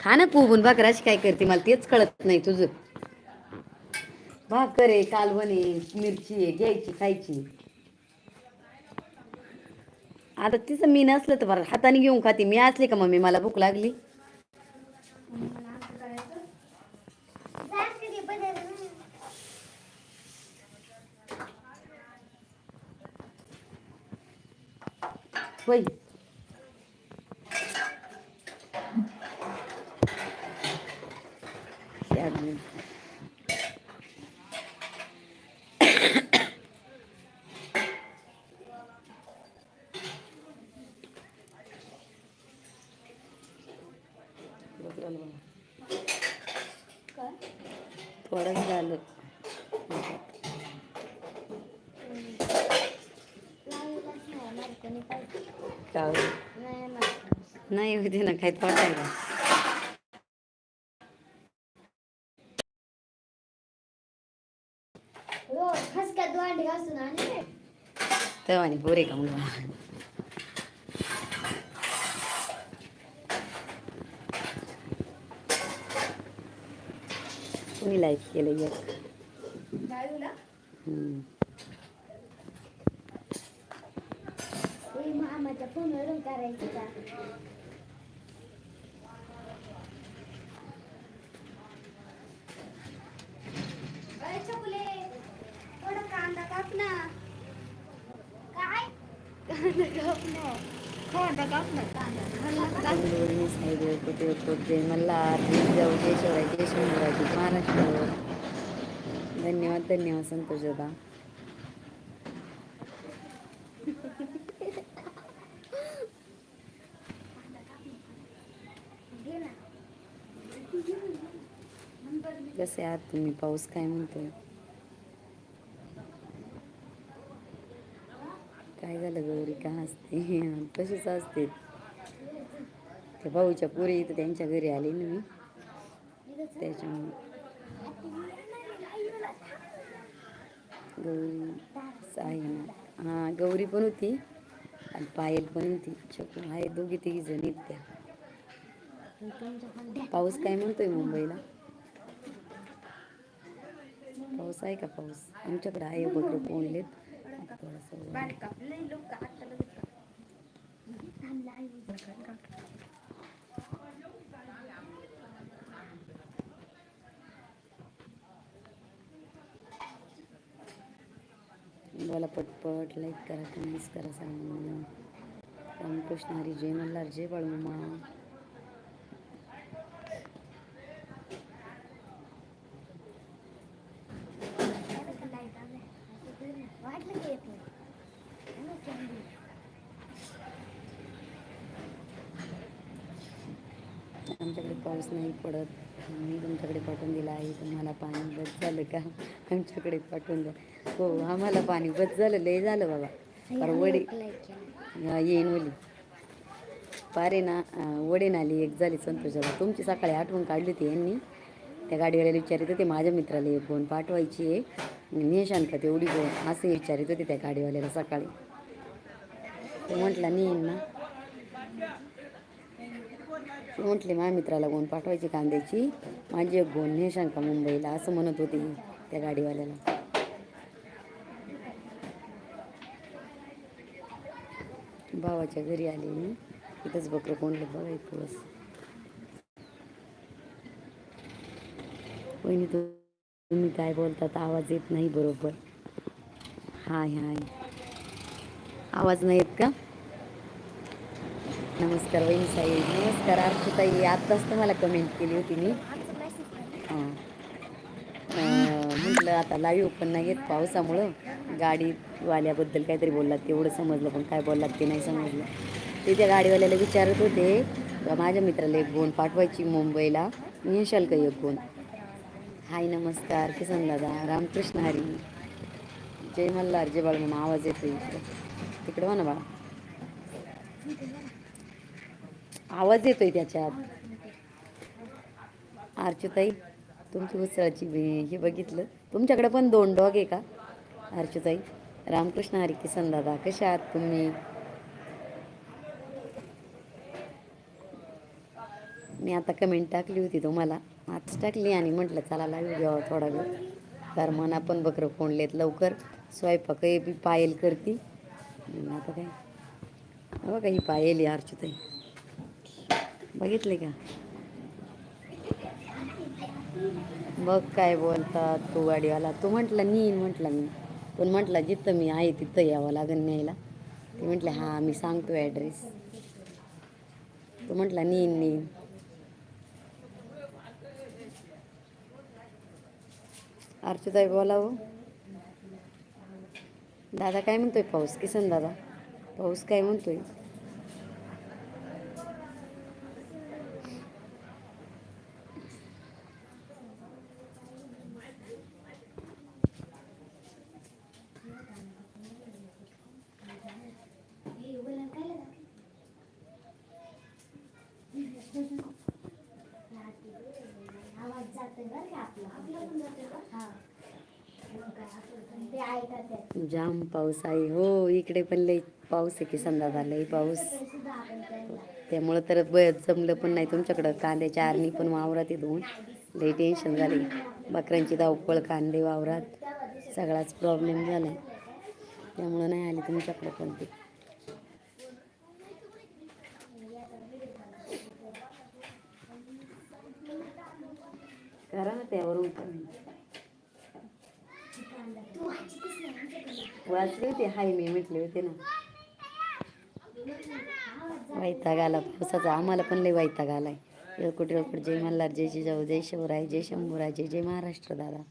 खा ना पोहून भाकर अशी काय करते मला तेच कळत नाही तुझं. भाकर आहे कालवण आहे मिरची आहे घ्यायची खायची. आता तिचं मी नसलं तर बरं हाताने घेऊन खाते. मी असले का मम्मी? मला भूक लागली. होय त्यामुळे. थोडंच झालं? नाही होते ना काही थोडा आहे का तेव्हा आणि? बोरे का म्हणून कुणी लाईक केलं एक. मामाच्या फोनवरून करायचं का कांदा काप ना काय कांदा काप ना कांदा काप ना कांदा बेंगलोर साईड कुठे होतो जय मल्हार जाऊ जय शिवराय जय शिवराजी महाराष्ट्र. धन्यवाद धन्यवाद संतोष दादा. कसे आहात तुम्ही? पाऊस काय म्हणतोय? काय झालं गौरी? का असते तशीच असते त्या भाऊच्या पुरी इथं त्यांच्या घरी आली ना मी. त्याच्यामुळे. गौरी आहे हां गौरी पण होती आणि पायल पण होती. शकू आहे दोघी तिघी जण आहेत त्या. पाऊस काय म्हणतोय मुंबईला? पाऊस आहे का पाऊस? आमच्याकडे आहे बघ कोणलेत थोडंसं बोला पटपट लाईक करा कमेंट्स करा सांगा रामकृष्ण हरी जय मल्हार जय बाळूमा आमच्याकडे पाऊस नाही पडत. मी तुमच्याकडे पाठवून दिला आहे तुम्हाला पाणी बस झालं का? आमच्याकडे पाठवून द्या. हो आम्हाला पाणी बस झालं लय झालं बाबा. पर वडी. येईन ओली पारे ना वडे नाली एक झाली संतोषाला. तुमची सकाळी आठवण काढली होती यांनी. त्या गाडीवाल्याला विचारित होते माझ्या मित्राला एक फोन पाठवायची आहे. नेशान का तेवढी फोन असे विचारित होते त्या गाडीवाल्याला सकाळी. तो म्हटला नेईन ना. म्हटले माझ्या मित्राला गोण पाठवायची कांद्याची? माझी एक गोण नेशान का मुंबईला असं म्हणत होती त्या गाडीवाल्याला. भावाच्या घरी आली मी. इथंच बकरं कोणलं बघाय थोडस वहिनी तुम्ही काय बोलतात? आवाज येत नाही बरोबर. हाय हाय. आवाज नाही येत का? नमस्कार वहिनी साई. नमस्कार अर्चताई आत्ताच तुम्हाला कमेंट केली होती मी. हां. म्हटलं आता लाईव्ह पण नाही येत पावसामुळं. गाडीवाल्याबद्दल काहीतरी बोललात तेवढं समजलं पण काय बोललात ते नाही समजलं. ते त्या गाडीवाल्याला विचारत होते माझ्या मित्राला एक गोण पाठवायची मुंबईला. नेशाल का एक गोण हाय नमस्कार. किसन दादा. रामकृष्ण हरी. जय मल्हार. जय बाळ म्हणून आवाज येतो इकडं. तिकडं म्हणा बाळा. आवाज येतोय त्याच्यात. अर्चुताई तुमची उसळाची हे बघितलं. तुमच्याकडे पण दोन डॉग आहे का? अर्चुताई रामकृष्ण हरी किसन दादा कशा आहात तुम्ही? मी आता कमेंट टाकली होती तुम्हाला. आज टाकली आणि म्हटलं चला लाईव्ह घ्यावं थोडा वेळ. तर मना पण बकरं फोडलेत लवकर. स्वयंपाकही बी पायल करती. आता काय? बघा ही पायल अर्चताई बघितले का? बघ काय बोलतात तू गाडीवाला. तू म्हटलं नीन म्हटलं मी. पण म्हटलं जिथं मी आहे तिथं यावं लागेल न्यायला. ते म्हटलं हां मी सांगतो ॲड्रेस तू म्हटला नीन नीन अर्चुताई बोलावं हो. दादा काय म्हणतोय? पाऊस किसन दादा? पाऊस काय म्हणतोय हे उघडलं काय लागलं? आवाज जातोय बरं का आपला आपला पण जातोय का हा मग काय आपलं ते ऐकतात त्यात. जाम पाऊस आहे. हो इकडे पण लई पाऊस आहे की दादा लई पाऊस. त्यामुळं तर बयच जमलं पण नाही तुमच्याकडं. कांद्याच्या आरणी पण वावरात दोन. लई टेन्शन झाली बकऱ्यांची धावपळ कांदे वावरात. सगळाच प्रॉब्लेम झाला त्यामुळं नाही आले तुमच्याकडं पण ते. करा ना त्यावरून पण. वाचले होते हाय मी म्हटले होते ना. वैताग आला पावसाचा. आम्हाला पण लई वैताग आलाय. येळकोट येळकोट जय मल्हार जय जिजाऊ जय शिवराय जय शंभूराय जय जय महाराष्ट्र दादा.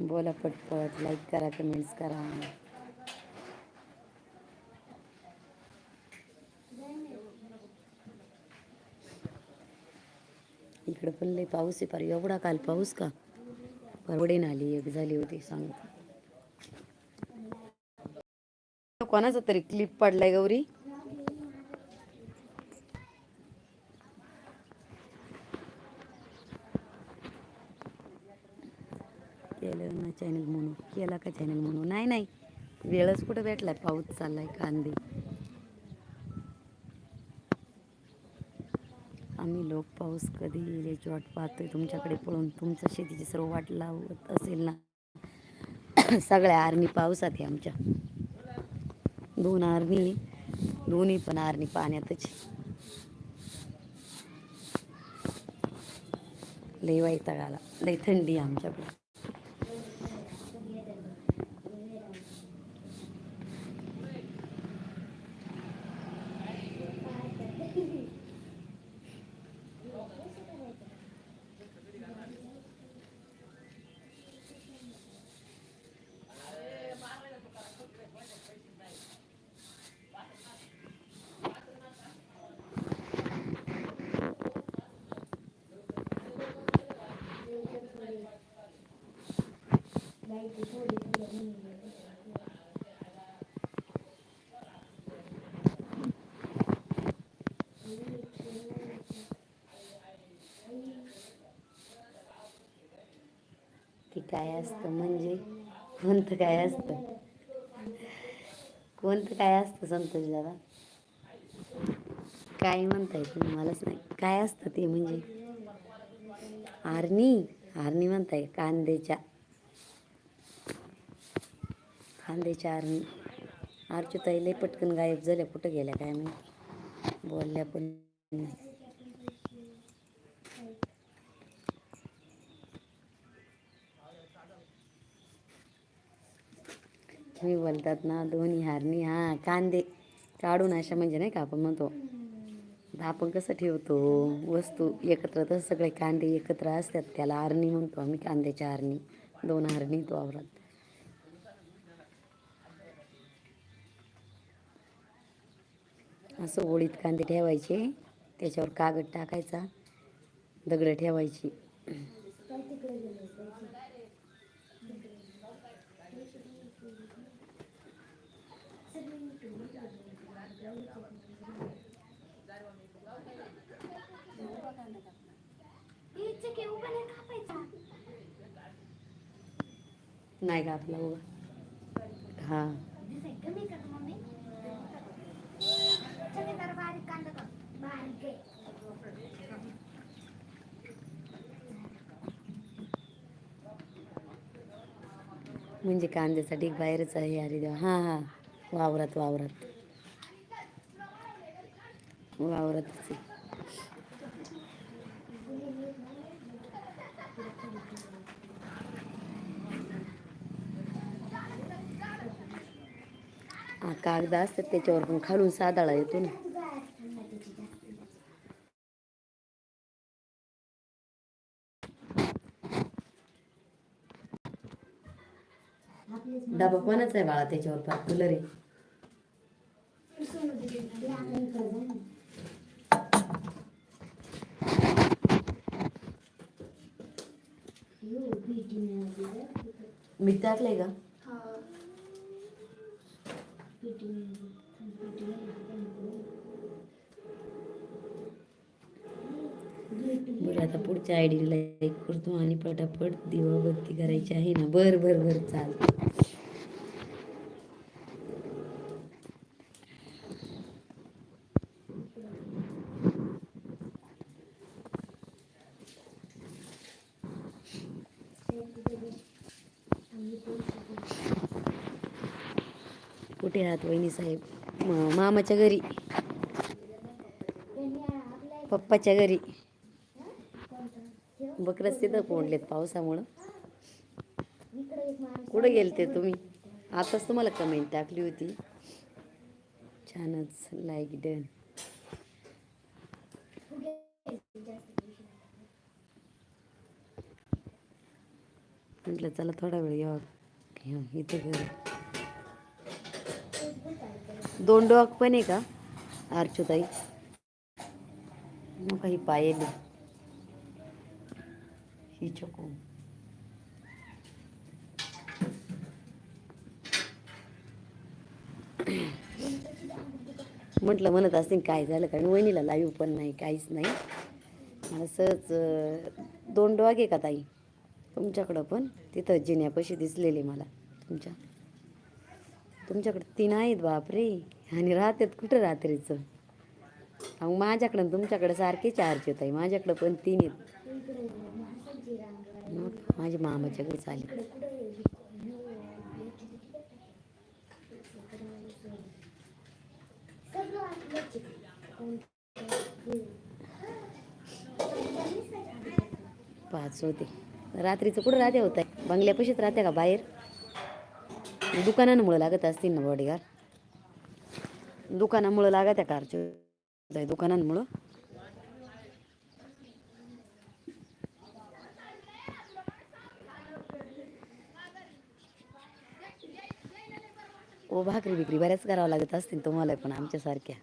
बोला पटपट लाईक करा कमेंट्स करा. इकडं पण लई पाऊस आहे. पार एवढा काल पाऊस का? परवडे आली एक झाली होती सांग कोणाचा तरी क्लिप पडलाय गौरी? केलं ना चॅनल म्हणून केला का चॅनल म्हणून? नाही नाही. वेळच कुठं भेटलाय? पाऊस चाललाय कांदे. आम्ही लोक पाऊस कधी येईल याची वाट पाहतोय तुमच्याकडे पळून तुमचं शेतीची सर्व वाट लावत असेल ना? सगळ्या आर्मी पावसात आहे आमच्या. दोन आर्मी दोन्ही पण आर्मी पाण्यातच लई वैताग आला लई थंडी आमच्याकडे. ती काय असतं म्हणजे? कोणतं काय असतं? कोणतं काय असतं संतोष दादा? काय म्हणताय तुम्ही? मलाच नाही. काय असतं ते म्हणजे? आरणी? आरणी म्हणताय कांद्याच्या. खांद्याच्या आरणी आरचूताई लई पटकन गायब झाल्या. कुठं गेल्या काय मी बोलल्या पण मी बोलतात ना दोन्ही हारणी. हा कांदे काढून अशा म्हणजे नाही का आपण म्हणतो. आपण कसं ठेवतो? वस्तू एकत्र तर सगळे कांदे एकत्र असतात. त्याला आरणी म्हणतो आम्ही कांद्याच्या आरणी दोन आरणी तो आवरात. असं ओळीत कांदे ठेवायचे त्याच्यावर कागद टाकायचा दगडं ठेवायची. नाही का आपला उभा हां कमी कर मम्मी चल जरा बारीक बारीक आहे. म्हणजे कांद्याचा ढीक बाहेरच आहे अरे देवा. हां हां. वावरात वावरात. वावरातच आहे. कागद असतात त्याच्यावर पण खालून सादाळा येतो ना तू काय असतं ना त्याची जास्त आपलेच पणच आहे बाळा त्याच्यावर फार आहे. रे. मीठ टाकलंय का? बरं आता पुढच्या आयडीला लाईक करतो आणि पटापट दिवाबत्ती करायची आहे ना. बर बर बर चालतं कुठे राहत वहिनी साहेब? मामाच्या घरी. पप्पाच्या घरी. कोणतं? बकरच तिथं कोंडलेत पावसामुळं. कुठं गेलते तुम्ही? आताच तुम्हाला कमेंट टाकली होती. छानच लाईक डन म्हटलं चला थोडा वेळ यावं घ्या, इथं घर. दोन डॉग पण आहे का? अर्चुताई मग काही पायली ही चकू. म्हटलं म्हणत असतील काय झालं? कारण वहिनीला लाईव्ह पण नाही काहीच नाही. मला सहज दोन डॉग आहे का ताई? तुमच्याकडं पण? तिथं जिन्यापाशी दिसलेले मला तुमच्या. तुमच्याकडं तीन आहेत बापरे. आणि राहतात कुठं रात्रीचं? अहो माझ्याकडं तुमच्याकडे तुमच्याकडं सारखे चार्ज येत आहे माझ्याकडं पण तीन आहेत. मग माझ्या मामाच्या घरी चालेल. पाच होते. रात्रीचं कुठं राहते होत आहे बंगल्यापाशीच राहते का बाहेर? दुकानांमुळं लागत असतील ना बॉडीगार दुकानामुळं लागत आहे कारचे दुकानांमुळं. ओ भाकरी बिकरी बऱ्याच करावं लागत असतील तुम्हाला पण आमच्यासारख्या.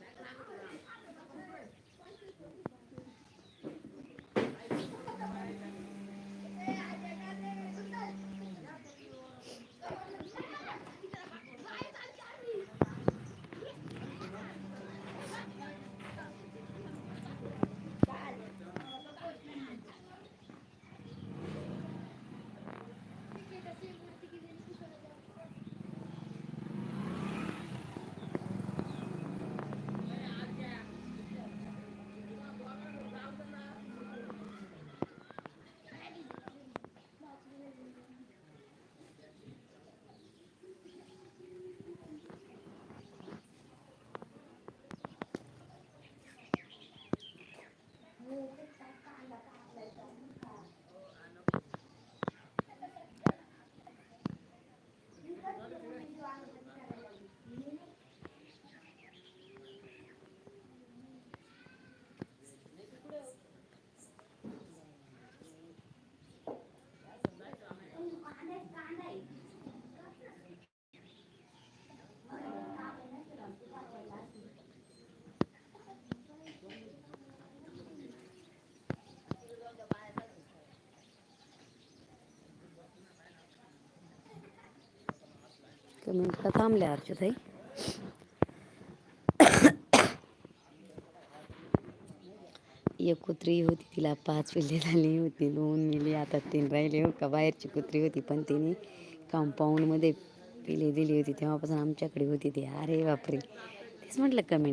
कमेंट का थांबल्या अर्चताई एक कुत्री होती तिला पाच पिल्ले झाली होती दोन मिली आता तीन राहिले हो का? बाहेरची कुत्री होती पण तिने कंपाऊंडमध्ये पिले दिली होती तेव्हापासून आमच्याकडे होती ती. अरे बापरे! तेच म्हटलं कमेंट